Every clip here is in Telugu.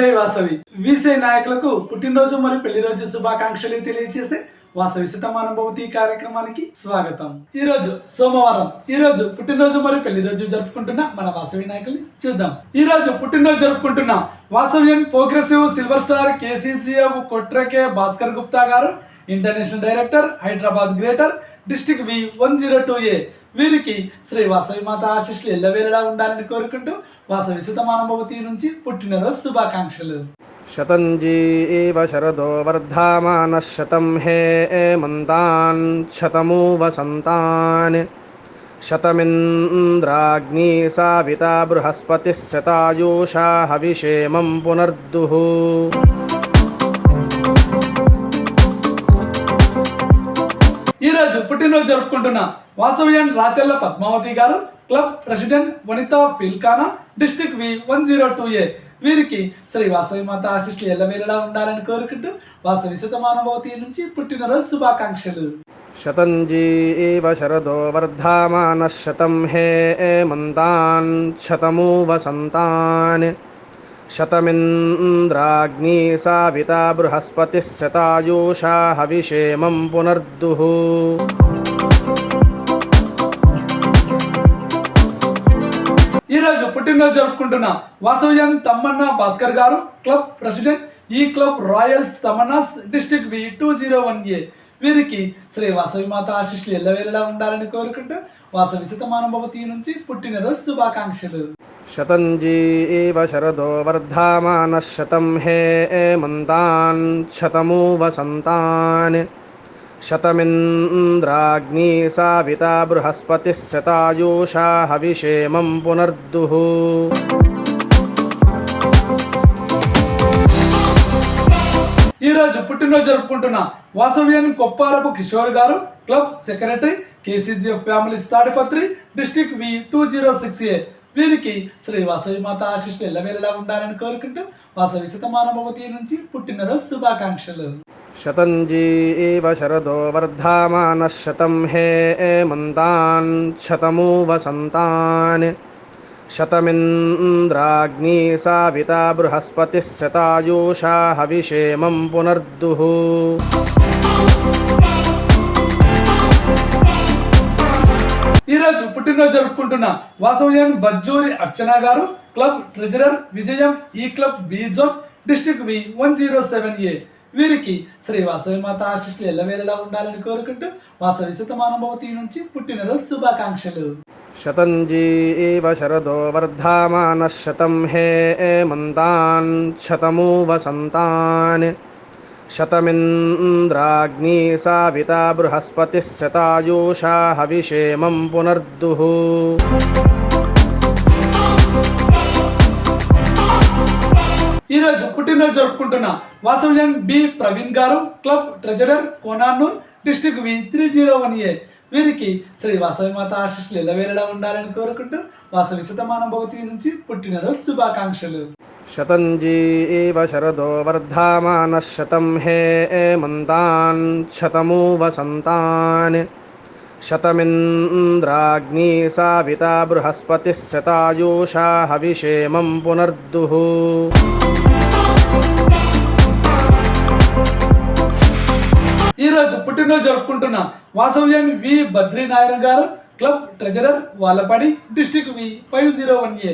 విజయ్ వాసవి. విజయ్ నాయకులకు పుట్టినరోజు మరియు పెళ్ళి రోజు శుభాకాంక్షలు తెలియజేసే వాసవి శతమానుభవతి కార్యక్రమానికి స్వాగతం. ఈ రోజు సోమవారం. ఈ రోజు పుట్టినరోజు మరియు పెళ్ళి రోజు జరుపుకుంటున్న మన వాసవి నాయకుల్ని చూద్దాం. ఈ రోజు పుట్టినరోజు జరుపుకుంటున్న Vasavyan progressive silver star KCCF కొట్రకే Bhaskar Gupta గారు international director Hyderabad greater district B one zero two A. వీరికి శ్రీ వాసవి మాత ఆశిష్లు ఎల్లవేలలా ఉండాలని కోరుకుంటూ వాసవి సుతమానభవతి నుంచి పుట్టినరోజు శుభాకాంక్షలు. శతంజీ ఏవ శరదో వర్ధమాన శతం హే మంతాన్ శతమూ వసంతాన్ శతమింద్రాగ్ని సావిత బృహస్పతి శతాయూషా హవిషేమం పునర్దుః. పుట్టినరోజు జరుపుకుంటున్న వాసవ్యన్ రాచెల్ల పద్మావతి గారు club president Vanitha పిల్కానా district V one zero two A. వీరికి శ్రీ వాసవి మాత ఆశిష్లు ఎల్లవేళలా ఉండాలని కోరుకుంటూ వాసవి శతమానభవతి నుంచి పుట్టినరోజు శుభాకాంక్షలు. శతంజీ శరదో వర్ధామాన శతం హే మంతాన్ శతమూ వసంతాన్ शतमिन्द्राग्नी साविता बृहस्पतिः शतायुषा हविषेमं पुनर्दुः ఈ రోజు పుట్టినరోజు జరుపుకుంటున్న వాసవ్యం తమ్మన్న భాస్కర్ గారు క్లబ్ ప్రెసిడెంట్ ఈ club royals Tamannaah's district V two zero one A వీరికి శ్రీ వాసవి మాత ఆశీస్సులు ఎల్లవేళలా ఉండాలని కోరుకుంటూ వాసవి శతమానం భవతి నుంచి పుట్టినరోజు శుభాకాంక్షలు. శతంజీ శరదో వర్ధమాన శతం హే మంతాన్ శతమూ వసంతాన్ శతమింద్రాగ్ని సావిత బృహస్పతి శతాయూషా హవిషేమం పునర్దుః. ఈరోజు పుట్టినరోజు జరుపుకుంటున్న వాసవ్యన్ కొప్పారపు కిషోర్ గారు club secretary KCG families Tadipatri district V two zero six A. వీరికి శ్రీ వాసవి మాత ఆశిష్లు ఎల్లవేళలా ఉండాలని కోరుకుంటూ వాసవి శతమానభవతి నుంచి పుట్టినరోజు శుభాకాంక్షలు. శతంజీ శరదో వర్ధమాన శతం హే మంతాన్ శతమూ వసంతాన్ శతమింద్రాగ్ని సావిత బృహస్పతి శతాయూషా హవిషేమం పునర్దుః. ఈరోజు పుట్టినరోజు జరుపుకుంటున్న వాసవ్యం బజ్జూరి అర్చన గారు క్లబ్ ట్రెజరర్ విజయం ఈ club B zone district B one zero seven A. వీరికి శ్రీ వాసవి మాత ఆశిష్లు ఎల్లవేళలా ఉండాలని కోరుకుంటూ వాసవి శతమానభవతి నుంచి పుట్టినరోజు శుభాకాంక్షలు. శతంజీ శరదో వర్ధామాన శతం హే మంతాన్ శతము వసంతాన్ शतमिन्द्राग्नी साविता बृहस्पतिः शतायुषा हविषेमं पुनर्दुः ఈ రోజు పుట్టినరోజు జరుపుకుంటున్న వాసవ్యన్ బి ప్రవీణ్ గారు club treasurer Konanur district V three zero one A వీరికి శ్రీ వాసవి మాత ఆశిష్లు ఎల్లవేళలా ఉండాలని కోరుకుంటూ వాసవి శతమానుభవతి నుంచి పుట్టినరోజు శుభాకాంక్షలు शतञ्जी एव शरदो वर्धामानः शतं हे एमन्तान् शतमु वसन्तान् शतमिन्द्राग्नी साविता बृहस्पतिः शतायुषा हविषेमं पुनर्दुः ఈ రోజు పుట్టినరోజు జరుపుకుంటున్న వాసవ్యం వి బద్రీనారాయణ గారు club treasurer Valapadi district V five zero one A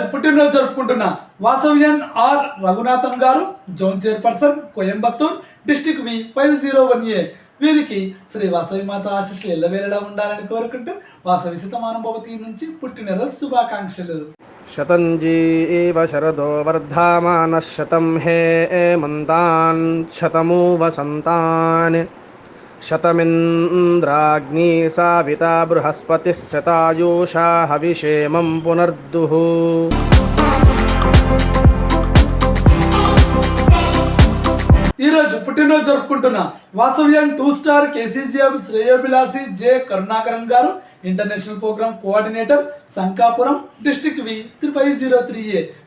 ఈరోజు పుట్టినరోజు జరుపుకుంటున్న వాసవ్యన్ ఆర్ రఘునాథన్ గారు zone chairperson Coimbatore district V five zero one A వీరికి శ్రీ వాసవి మాత ఆశీస్సులు ఎల్లవేళలా ఉండాలని కోరుకుంటూ వాసవి శతమానుభవతి నుంచి పుట్టినరోజు శుభాకాంక్షలు. శతంజీ ఏవ శరదో వర్ధమాన శతం హే మంతాన్ శతము వసంతాన్ शतमिन्द्राग्नी साविता बृहस्पतिः शतायुषा हविषेमं पुनर्दुः ఈ ఈరోజు పుట్టినరోజు జరుపుకుంటున్న వాసవ్యన్ two star KCGM శ్రేయోభిలాసి J Karunakaran గారు international program coordinator Shankapuram district V three five zero three A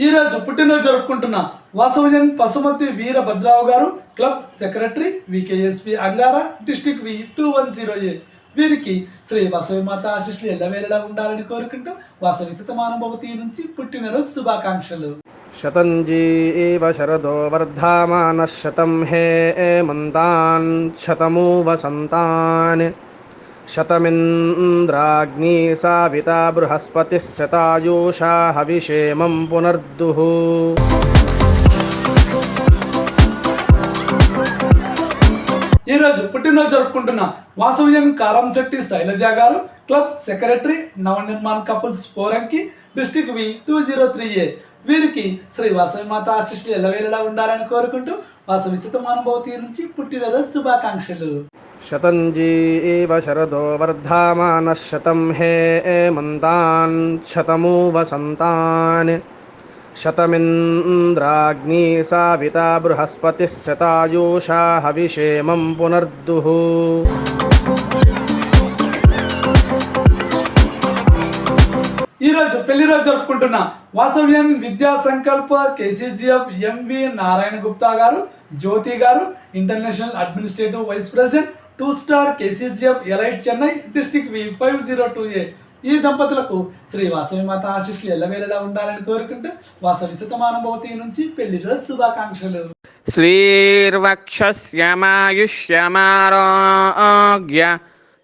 ఈరోజు పుట్టినరోజు జరుపుకుంటున్న వాసవజన్ పశుమతి వీరభద్రావు గారు club secretary VKSP Angara district V two one zero A. వీరికి శ్రీ వాసవి మాత ఆశిష్లు ఎల్లవేళలా ఉండాలని కోరుకుంటూ వాసవి శతమానుభవతి నుంచి పుట్టినరోజు శుభాకాంక్షలు. శతంజీవ శరదో వర్ధమానः శతం హే మంతాన్ శతమూ వసంతాన్ శతమింద్రాగ్నీ సావితా బృహస్పతిः శతాయూషా హవిషేమం పునర్దుః. ఈరోజు పుట్టినరోజు జరుపుకుంటున్న వాసవ్యం కారంశెట్టి శైలజ గారు club secretary Navnirman couples ఫోరంకి district V two zero three A. వీరికి శ్రీ వాసవి మాత ఆశిష్లు ఎల్లవేళలా ఉండాలని కోరుకుంటూ వాసవి శతమానుభవతి నుంచి పుట్టినరోజు శుభాకాంక్షలు. శతంజీవ శరదో వర్ధమానः శతం హే మంతాన్ శతమూ వసంతాన్ శతమింద్రాగ్నీ సావితా బృహస్పతిः శతాయూషా హవిషేమం పునర్దుః. ఈరోజు పెళ్ళి రోజు జరుపుకుంటున్న వాసవ్యం విద్యా సంకల్ప కేసీజీఎఫ్ ఎంవి నారాయణ గుప్తా గారు జ్యోతి గారు international administrative vice president two star KCGM elite Chennai district V five zero two A. ఈ దంపతులకు శ్రీ వాసవి మాత ఆశీస్సులు ఎల్లవేళలా ఉండాలని కోరుకుంటూ వాసవి శతమానుభవతి నుంచి పెళ్ళి రోజు శుభాకాంక్షలు. శ్రీర్వక్షమాయుష్యమారోగ్య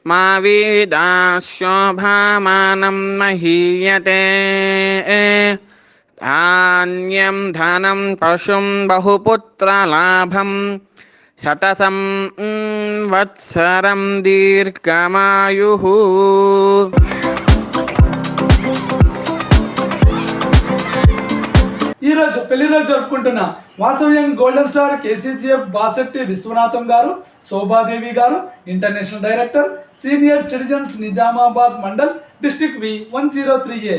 మా వీదాశోభామానం మహీయతే. ధాన్యం ధనం పశుం బహుపుత్రలాభం శతసం వత్సరం దీర్ఘమాయు ఈరోజు పెళ్ళి రోజు జరుపుకుంటున్న Vasavyam golden star KCGF Basetti Viswanatham గారు శోభాదేవి గారు international director senior citizens Nizamabad mandal district V one zero three A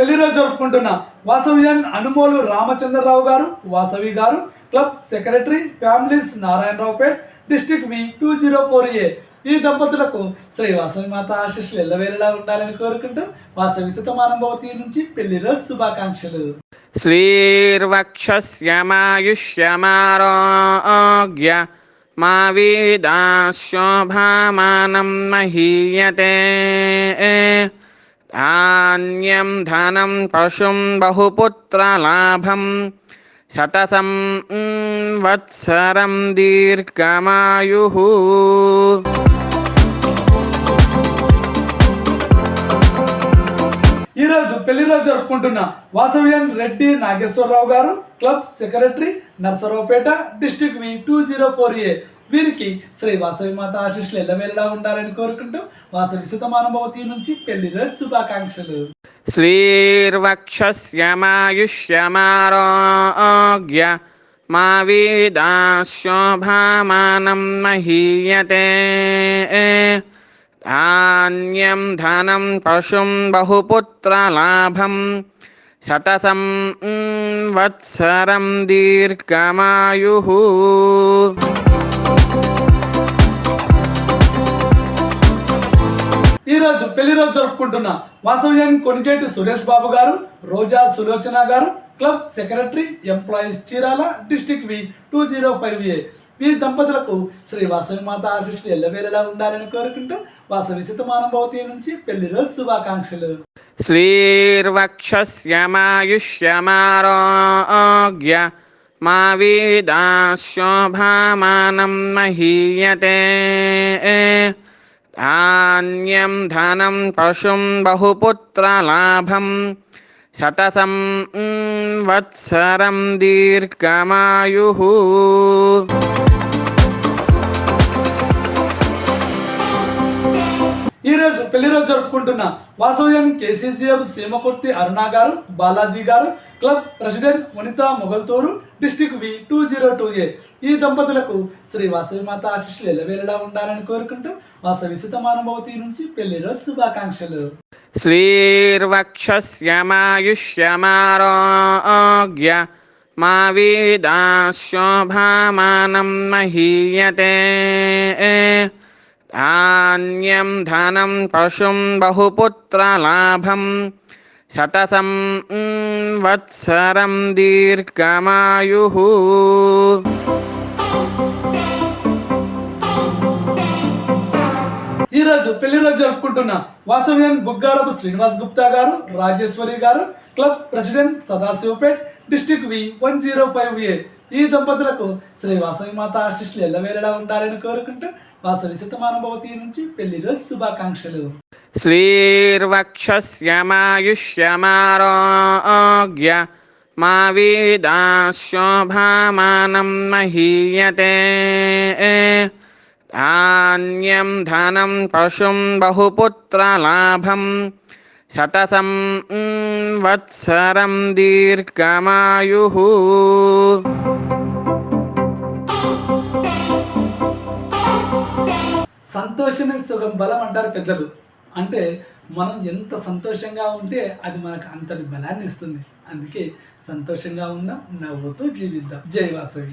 పెళ్ళి రోజు జరుపుకుంటున్న వాసవియన్ అనుమోలు రామచంద్రరావు గారు వాసవి గారు club secretary families Narayanaraopet district V two zero four A. ఈ దంపతులకు శ్రీ వాసవి మాత ఆశీస్సులు ఎల్లవేళలా ఉండాలని కోరుకుంటూ వాసవి సుతమానంభవతి నుంచి పెళ్ళి రోజు శుభాకాంక్షలు. శ్రీర్వక్షమాయుష్యమారోగ్య మా వీదాశోభామానం మహీయతే. ధాన్యం ధనం పశుం బహుపుత్రలాభం శతసం వత్సరం దీర్ఘమాయు ఈరోజు పెళ్ళిరోజు జరుపుకుంటున్న వాసవ్యం రెడ్డి నాగేశ్వరరావు గారు club secretary Narasaraopet district V two zero four A వీరికి శ్రీ వాసవి మాత ఆశిష్లు ఎల్లవెల్లా ఉండాలని కోరుకుంటూ వాసవి సుతమానుభవతి నుంచి పెళ్ళి శుభాకాంక్షలు. శ్రీర్వక్షమాయుష్యమారోగ్య మా వీదాశోభామానం మహీయతే. ధాన్యం ధనం పశుం బహుపుత్రలాభం శతసం వత్సరం దీర్ఘమాయు. ఈరోజు పెళ్ళి రోజు జరుపుకుంటున్న వాసవ్యం కొనిచేటి సురేష్ బాబు గారు రోజా సులోచన గారు club secretary employees Chirala district V two zero five A. ఈ దంపతులకు శ్రీ వాసవి మాత ఆశిష్లు ఎల్లవేళలా ఉండాలని కోరుకుంటూ వాసవి శతమానుభవతి నుంచి పెళ్ళి రోజు శుభాకాంక్షలు. శ్రీర్వక్షమాయుష్యమారోగ్య మా వీదాశోభామానం మహీయతే. धान्यं धनं पशुं बहुपुत्रलाभं शतसं वत्सरं दीर्घमायुः ఈ రోజు పెళ్లి రోజు జరుపుకుంటున్న వాసవ్యం కేసీసీఎఫ్ సీమకుర్తి అరుణ గారు బాలాజీ గారు club president Vanitha Mogaltodu district V two zero two A. ఈ దంపతులకు శ్రీ వాసవి మాత ఎలవేలలా ఉండాలని కోరుకుంటూ వాసవి సుతమానుభవతి నుంచి పెళ్ళి రోజు శుభాకాంక్షలు. శ్రీర్వక్షమాయుష్యమారోగ్య మా వీదాశోభామానం మహీయతే. ధాన్యం ధనం పశుం బహుపుత్రలాభం శతసం వత్సరం దీర్ఘమాయు ఈరోజు పెళ్ళి రోజు జరుపుకుంటున్న వాసవ్యం బుగ్గారపు శ్రీనివాస్ గుప్తా గారు రాజేశ్వరి గారు club president Sadasivpet district V one zero five A. ఈ దంపతులకు శ్రీ వాసవి మాత ఆశిష్లు ఎల్లవేళలా ఉండాలని కోరుకుంటూ వాసవి శతమానుభవతి నుంచి పెళ్ళి రోజు శుభాకాంక్షలు. श्रीर्वक्षस्यमायुष्यमारोग्य मा वेदाशोभामानं महीयते धान्यं धनं पशुं बहुपुत्रलाभं शतसं वत्सरं दीर्घमायुः సంతోషమే సుఖం బలం అంటారు పెద్దలు అంటే మనం ఎంత సంతోషంగా ఉంటే అది మనకు అంతటి బలాన్ని ఇస్తుంది. అందుకే సంతోషంగా ఉన్నాం నవ్వుతూ జీవిద్దాం. జై వాసవి.